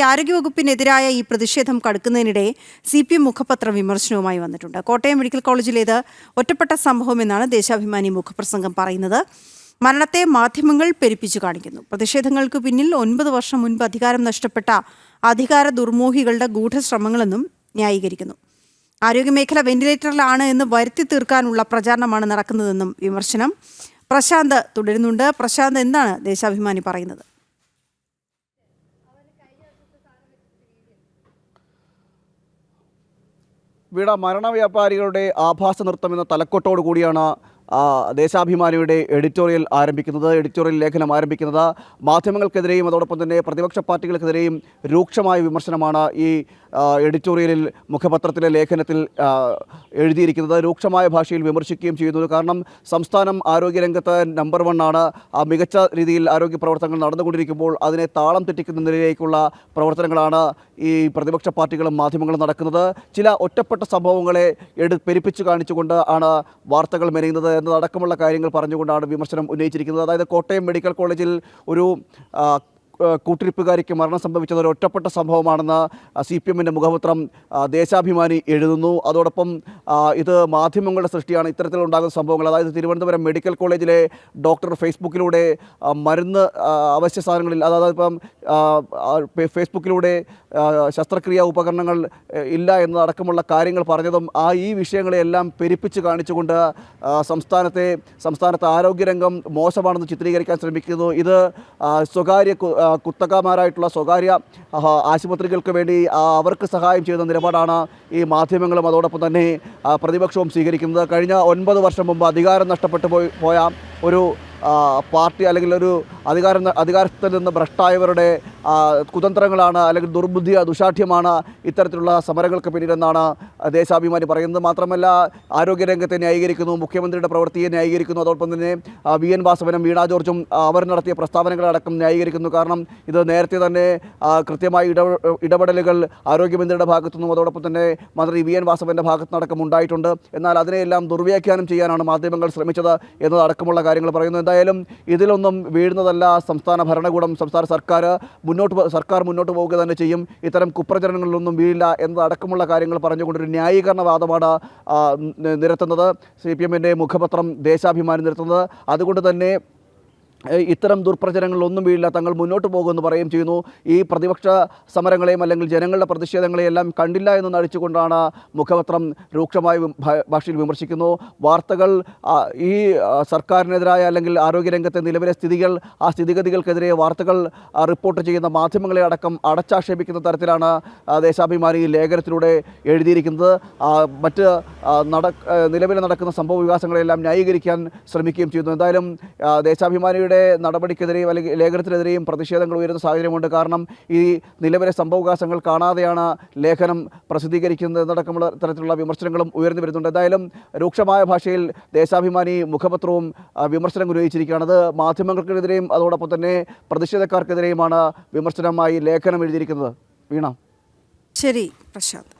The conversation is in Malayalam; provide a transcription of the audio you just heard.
ആരോഗ്യവകുപ്പിനെതിരായ ഈ പ്രതിഷേധം കടുക്കുന്നതിനിടെ സി പി എം മുഖപത്രം വിമർശനവുമായി വന്നിട്ടുണ്ട്. കോട്ടയം മെഡിക്കൽ കോളേജിലേത് ഒറ്റപ്പെട്ട സംഭവമെന്നാണ് ദേശാഭിമാനി മുഖപ്രസംഗം പറയുന്നത്. മരണത്തെ മാധ്യമങ്ങൾ പെരുപ്പിച്ചു കാണിക്കുന്നു. പ്രതിഷേധങ്ങൾക്ക് പിന്നിൽ ഒൻപത് വർഷം മുൻപ് അധികാരം നഷ്ടപ്പെട്ട അധികാര ദുർമോഹികളുടെ ഗൂഢശ്രമങ്ങളെന്നും ന്യായീകരിക്കുന്നു. ആരോഗ്യമേഖല വെന്റിലേറ്ററിലാണ് എന്ന് വരുത്തി തീർക്കാനുള്ള പ്രചാരണമാണ് നടക്കുന്നതെന്നും വിമർശനം. പ്രശാന്ത് തുടരുന്നുണ്ട്. പ്രശാന്ത് എന്താണ് ദേശാഭിമാനി പറയുന്നത്? വീണ മരണവ്യാപാരികളുടെ ആഭാസ നൃത്തം എന്ന തലക്കെട്ടോടു കൂടിയാണ് ദേശാഭിമാനിയുടെ എഡിറ്റോറിയൽ ആരംഭിക്കുന്നത് എഡിറ്റോറിയൽ ലേഖനം ആരംഭിക്കുന്നത്. മാധ്യമങ്ങൾക്കെതിരെയും അതോടൊപ്പം തന്നെ പ്രതിപക്ഷ പാർട്ടികൾക്കെതിരെയും രൂക്ഷമായ വിമർശനമാണ് ഈ എഡിറ്റോറിയലിൽ മുഖപത്രത്തിലെ ലേഖനത്തിൽ എഴുതിയിരിക്കുന്നത്. രൂക്ഷമായ ഭാഷയിൽ വിമർശിക്കുകയും ചെയ്യുന്നത് കാരണം സംസ്ഥാനം ആരോഗ്യരംഗത്ത് നമ്പർ വൺ ആണ്. മികച്ച രീതിയിൽ ആരോഗ്യ പ്രവർത്തനങ്ങൾ നടന്നുകൊണ്ടിരിക്കുമ്പോൾ അതിനെ താളം തെറ്റിക്കുന്ന നിലയിലേക്കുള്ള പ്രവർത്തനങ്ങളാണ് ഈ പ്രതിപക്ഷ പാർട്ടികളും മാധ്യമങ്ങളും നടക്കുന്നത്. ചില ഒറ്റപ്പെട്ട സംഭവങ്ങളെ എടു പെരുപ്പിച്ച് കാണിച്ചുകൊണ്ട് ആണ് വാർത്തകൾ മെനയുന്നത്. എന്നതടക്കമുള്ള കാര്യങ്ങൾ പറഞ്ഞുകൊണ്ടാണ് വിമർശനം ഉന്നയിച്ചിരിക്കുന്നത്. അതായത് കോട്ടയം മെഡിക്കൽ കോളേജിൽ ഒരു കൂട്ടിരിപ്പുകാരിക്ക് മരണം സംഭവിച്ചത് ഒരു ഒറ്റപ്പെട്ട സംഭവമാണെന്ന് സി പി എമ്മിന്റെ മുഖപത്രം ദേശാഭിമാനി എഴുതുന്നു. അതോടൊപ്പം ഇത് മാധ്യമങ്ങളുടെ സൃഷ്ടിയാണ് ഇത്തരത്തിലുണ്ടാകുന്ന സംഭവങ്ങൾ. അതായത് തിരുവനന്തപുരം മെഡിക്കൽ കോളേജിലെ ഡോക്ടർ ഫേസ്ബുക്കിലൂടെ മരുന്ന് അവശ്യ സാധനങ്ങളിൽ അതായത് ഇപ്പം ഫേസ്ബുക്കിലൂടെ ശസ്ത്രക്രിയാ ഉപകരണങ്ങൾ ഇല്ല എന്നതടക്കമുള്ള കാര്യങ്ങൾ പറഞ്ഞതും ആ ഈ വിഷയങ്ങളെയെല്ലാം പെരുപ്പിച്ച് കാണിച്ചുകൊണ്ട് സംസ്ഥാനത്തെ സംസ്ഥാനത്തെ ആരോഗ്യരംഗം മോശമാണെന്ന് ചിത്രീകരിക്കാൻ ശ്രമിക്കുന്നു. ഇത് സ്വകാര്യ കുത്തകമാരായിട്ടുള്ള സ്വകാര്യ ആശുപത്രികൾക്ക് വേണ്ടി അവർക്ക് സഹായം ചെയ്യുന്ന നിലപാടാണ് ഈ മാധ്യമങ്ങളും. അതോടൊപ്പം തന്നെ പ്രതിപക്ഷവും സ്വീകരിക്കുന്നത്. കഴിഞ്ഞ ഒൻപത് വർഷം മുമ്പ് അധികാരം നഷ്ടപ്പെട്ടു പോയി പോയ ഒരു പാർട്ടി അല്ലെങ്കിൽ ഒരു അധികാരം അധികാരത്തിൽ നിന്ന് ഭ്രഷ്ടായവരുടെ കുതന്ത്രങ്ങളാണ് അല്ലെങ്കിൽ ദുർബുദ്ധി ദുശാഠ്യമാണ് ഇത്തരത്തിലുള്ള സമരങ്ങൾക്ക് പിന്നിലെന്നാണ് ദേശാഭിമാനി പറയുന്നത്. മാത്രമല്ല ആരോഗ്യരംഗത്തെ ന്യായീകരിക്കുന്നു മുഖ്യമന്ത്രിയുടെ പ്രവൃത്തിയെ ന്യായീകരിക്കുന്നു. അതോടൊപ്പം തന്നെ വി എൻ വാസവനും വീണ ജോർജും അവർ നടത്തിയ പ്രസ്താവനകളടക്കം ന്യായീകരിക്കുന്നു. കാരണം ഇത് നേരത്തെ തന്നെ കൃത്യമായ ഇട ഇടപെടലുകൾ ആരോഗ്യമന്ത്രിയുടെ ഭാഗത്തുനിന്നും അതോടൊപ്പം തന്നെ മന്ത്രി വി എൻ വാസവന്റെ ഭാഗത്തുനിന്നടക്കം ഉണ്ടായിട്ടുണ്ട്. എന്നാൽ അതിനെയെല്ലാം ദുർവ്യാഖ്യാനം ചെയ്യാനാണ് മാധ്യമങ്ങൾ ശ്രമിച്ചത് എന്നതടക്കമുള്ള കാര്യങ്ങൾ പറയുന്നു. എന്തായാലും ഇതിലൊന്നും വീഴുന്നതല്ല സംസ്ഥാന ഭരണകൂടം സംസ്ഥാന സർക്കാർ മുന്നോട്ട് സർക്കാർ മുന്നോട്ട് പോവുക തന്നെ ചെയ്യും. ഇത്തരം കുപ്രചരണങ്ങളിലൊന്നും വീഴില്ല എന്നതടക്കമുള്ള കാര്യങ്ങൾ പറഞ്ഞുകൊണ്ടൊരു ന്യായീകരണവാദമാണ് നിരത്തുന്നത്. സി പി എമ്മിന്റെ മുഖപത്രം ദേശാഭിമാനി നിരത്തുന്നത്. അതുകൊണ്ട് തന്നെ ഇത്തരം ദുർപ്രചരങ്ങളിലൊന്നും വീഴില്ല. തങ്ങൾ മുന്നോട്ട് പോകുമെന്ന് പറയുകയും ചെയ്യുന്നു. ഈ പ്രതിപക്ഷ സമരങ്ങളെയും അല്ലെങ്കിൽ ജനങ്ങളുടെ പ്രതിഷേധങ്ങളെയെല്ലാം കണ്ടില്ല എന്ന് നടിച്ചുകൊണ്ടാണ് മുഖപത്രം രൂക്ഷമായി ഭാഷയിൽ വിമർശിക്കുന്നു. വാർത്തകൾ ഈ സർക്കാരിനെതിരായ അല്ലെങ്കിൽ ആരോഗ്യരംഗത്തെ നിലവിലെ സ്ഥിതികൾ ആ സ്ഥിതിഗതികൾക്കെതിരെ വാർത്തകൾ റിപ്പോർട്ട് ചെയ്യുന്ന മാധ്യമങ്ങളെ അടക്കം അടച്ചാക്ഷേപിക്കുന്ന തരത്തിലാണ് ദേശാഭിമാനി ലേഖനത്തിലൂടെ എഴുതിയിരിക്കുന്നത്. മറ്റ് നട നിലവിൽ നടക്കുന്ന സംഭവ വികാസങ്ങളെല്ലാം ന്യായീകരിക്കാൻ ശ്രമിക്കുകയും ചെയ്യുന്നു. എന്തായാലും ആ, ദേശാഭിമാനിയുടെ നടപടിക്കെതിരെയും അല്ലെങ്കിൽ ലേഖനത്തിനെതിരെയും പ്രതിഷേധങ്ങൾ ഉയരുന്ന സാഹചര്യമുണ്ട്. കാരണം ഈ നിലവിലെ സംഭവകാശങ്ങൾ കാണാതെയാണ് ലേഖനം പ്രസിദ്ധീകരിക്കുന്നത്. എന്നടക്കമുള്ള തരത്തിലുള്ള വിമർശനങ്ങളും ഉയർന്നു വരുന്നുണ്ട്. എന്തായാലും രൂക്ഷമായ ഭാഷയിൽ ദേശാഭിമാനി മുഖപത്രവും വിമർശനം ഉന്നയിച്ചിരിക്കുകയാണ്. അത് മാധ്യമങ്ങൾക്കെതിരെയും അതോടൊപ്പം തന്നെ പ്രതിഷേധക്കാർക്കെതിരെയുമാണ് വിമർശനമായി ലേഖനം എഴുതിയിരിക്കുന്നത്. വീണ. ശരി പ്രശാന്ത്.